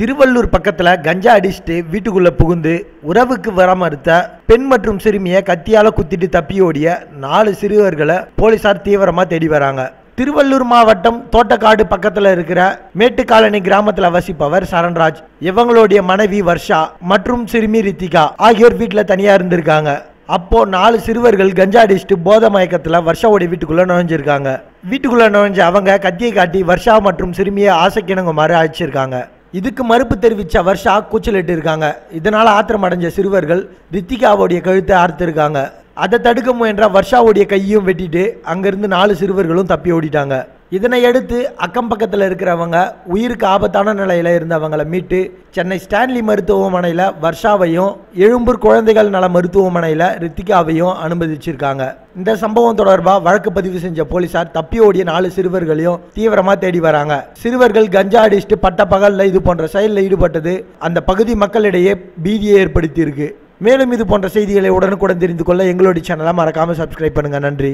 திருவள்ளூர் பக்கத்தில் கஞ்சா அடிச்சுட்டு வீட்டுக்குள்ளே புகுந்து உறவுக்கு வர மறுத்த பெண் மற்றும் சிறுமியை கத்தியால் குத்திட்டு தப்பி ஓடிய நாலு சிறுவர்களை போலீசார் தீவிரமாக தேடி வராங்க. திருவள்ளூர் மாவட்டம் தோட்டக்காடு பக்கத்தில் இருக்கிற மேட்டுக்காலனி கிராமத்தில் வசிப்பவர் சரண்ராஜ். இவங்களுடைய மனைவி வர்ஷா மற்றும் சிறுமி ரித்திகா ஆகியோர் வீட்டில் தனியாக இருந்திருக்காங்க. அப்போ நாலு சிறுவர்கள் கஞ்சா அடிச்சுட்டு போத மயக்கத்தில் வர்ஷாவுடைய வீட்டுக்குள்ளே நுழைஞ்சிருக்காங்க. வீட்டுக்குள்ளே நுழைஞ்ச அவங்க கத்தியை காட்டி வர்ஷா மற்றும் சிறுமியை ஆசைக்கிணங்குமாறு அழைச்சிருக்காங்க. இதுக்கு மறுப்பு தெரிவித்த வர்ஷா கூச்சலிட்டு இருக்காங்க இதனால் ஆத்திரம் அடைஞ்ச சிறுவர்கள் ரித்திகாவுடைய கழுத்தை ஆர்த்திருக்காங்க. அதை தடுக்க முயன்ற வர்ஷாவுடைய கையும் வெட்டிட்டு அங்கிருந்து நாலு சிறுவர்களும் தப்பி ஓடிட்டாங்க. இதனை அடுத்து அக்கம் பக்கத்தில் இருக்கிறவங்க உயிருக்கு ஆபத்தான நிலையில் இருந்தவங்களை மீட்டு சென்னை ஸ்டான்லி மருத்துவமனையில் வர்ஷாவையும் எழும்பூர் குழந்தைகள் நல மருத்துவமனையில் ரித்திகாவையும் அனுமதிச்சிருக்காங்க. இந்த சம்பவம் தொடர்பாக வழக்கு பதிவு செஞ்ச போலீசார் தப்பி ஓடிய நாலு சிறுவர்களையும் தீவிரமாக தேடி வராங்க. சிறுவர்கள் கஞ்சா அடிச்சுட்டு பட்ட பகலில் இது போன்ற செயலில் ஈடுபட்டது அந்த பகுதி மக்களிடையே பீதியை ஏற்படுத்தியிருக்கு. மேலும் இது போன்ற செய்திகளை உடனுக்குடன் தெரிந்து கொள்ள எங்களுடைய சேனலை மறக்காமல் சப்ஸ்கிரைப் பண்ணுங்கள் நன்றி.